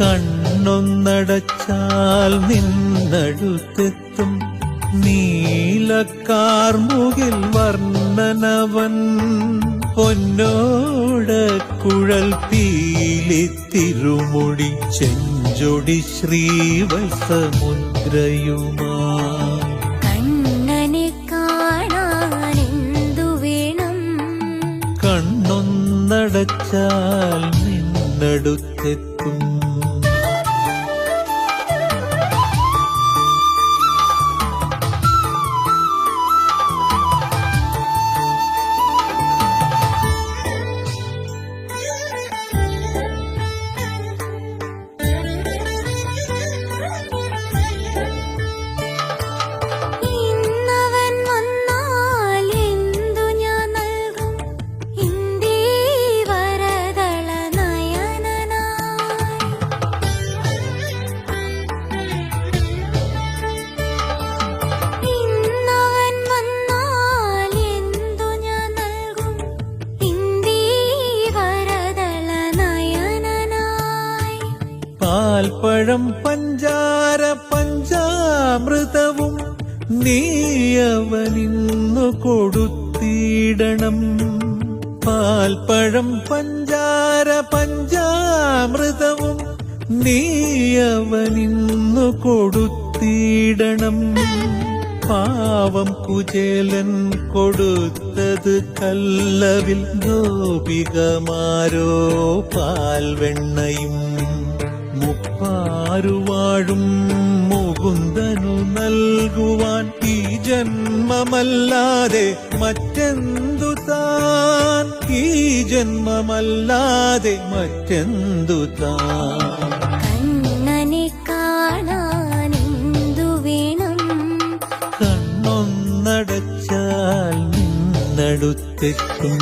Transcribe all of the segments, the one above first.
കണ്ണൊന്നടച്ചാൽ നിന്നടുത്തെത്തും. നീലക്കാർമുകിൽ വർണനവൻ. പൊന്നോട് കുഴൽ പീലി ചെഞ്ചൊടി ശ്രീവത്സമുദ്രയുമാ. കണ്ണനെ കാണാനെന്തു വേണം? കണ്ണൊന്നടച്ചാൽ നിന്നടുത്ത് ഇന്നവൻ പാൽപ്പഴം പഞ്ചാര പഞ്ചാമൃതവും നീയവനിന്നു കൊടുത്തിടണം. പാൽപ്പഴം പഞ്ചാര പഞ്ചാമൃതവും നീയവനിന്നു കൊടുത്തിടണം. പാവം കുചേലൻ കൊടുത്തത് കല്ലവിൽ ഗോപികമാരോ പാൽവെണ്ണയും മുപ്പാരുവാഴും മുകുന്ദനു നൽകുവാൻ ഈ ജന്മമല്ലാതെ മറ്റെന്തു താൻ? ഈ ജന്മമല്ലാതെ മറ്റെന്തു താൻ? കണ്ണനെ കാണാനെന്തു വേണം? കണ്ണൊന്നടച്ചാൽ നിന്നടുത്തെത്തും.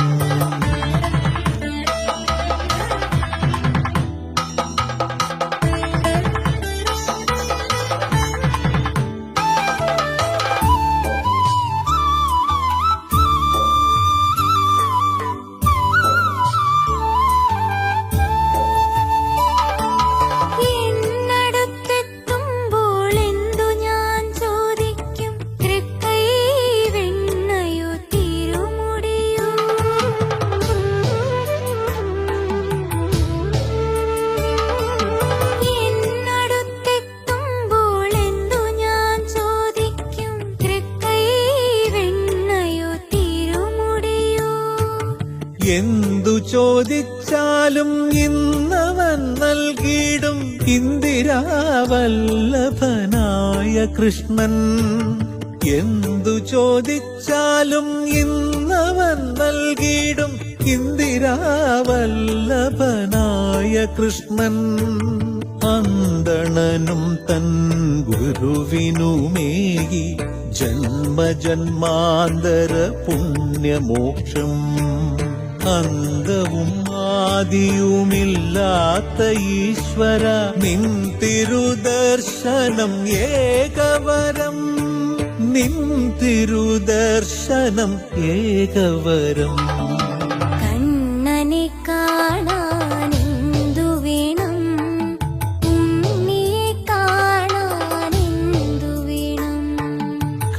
എന്തു ചോദിച്ചാലും ഇന്നവൻ നൽകിയിടും ഇന്ദിരാവല്ലഭനായ കൃഷ്ണൻ. എന്തു ചോദിച്ചാലും ഇന്നവൻ നൽകിയിടും ഇന്ദിരാവല്ലഭനായ കൃഷ്ണൻ. അന്തണനും തൻ ഗുരുവിനുമേകി ജന്മജന്മാന്തര പുണ്യമോക്ഷം. അന്തവും ആദിയുമില്ലാത്ത ഈശ്വര നിൻ തിരുദർശനം ഏകവരം. നിൻ തിരുദർശനം ഏകവരം. കണ്ണനെ വേണം?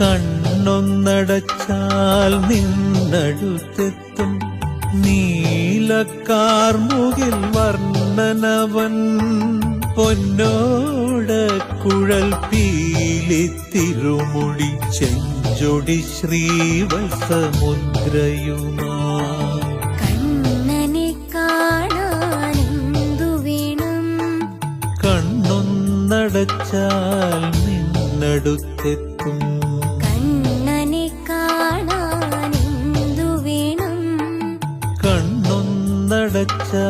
കണ്ണൊന്നടച്ചാൽ നിന്നടുത്തെത്തും. നീലക്കാർമുകിൽ വർണനവൻ പൊന്നോട കുഴൽ പീലിത്തിരുമുടി ചെഞ്ചൊടി ശ്രീവത്സമുദ്രയുമാ. കണ്ണനെ കാണാനെന്തു വേണം? കണ്ണൊന്നടച്ചാൽ നിന്നടുത്തെത്തും കണ്ണൊന്നടച്ചാൽ നിന്നടുത്തെത്തും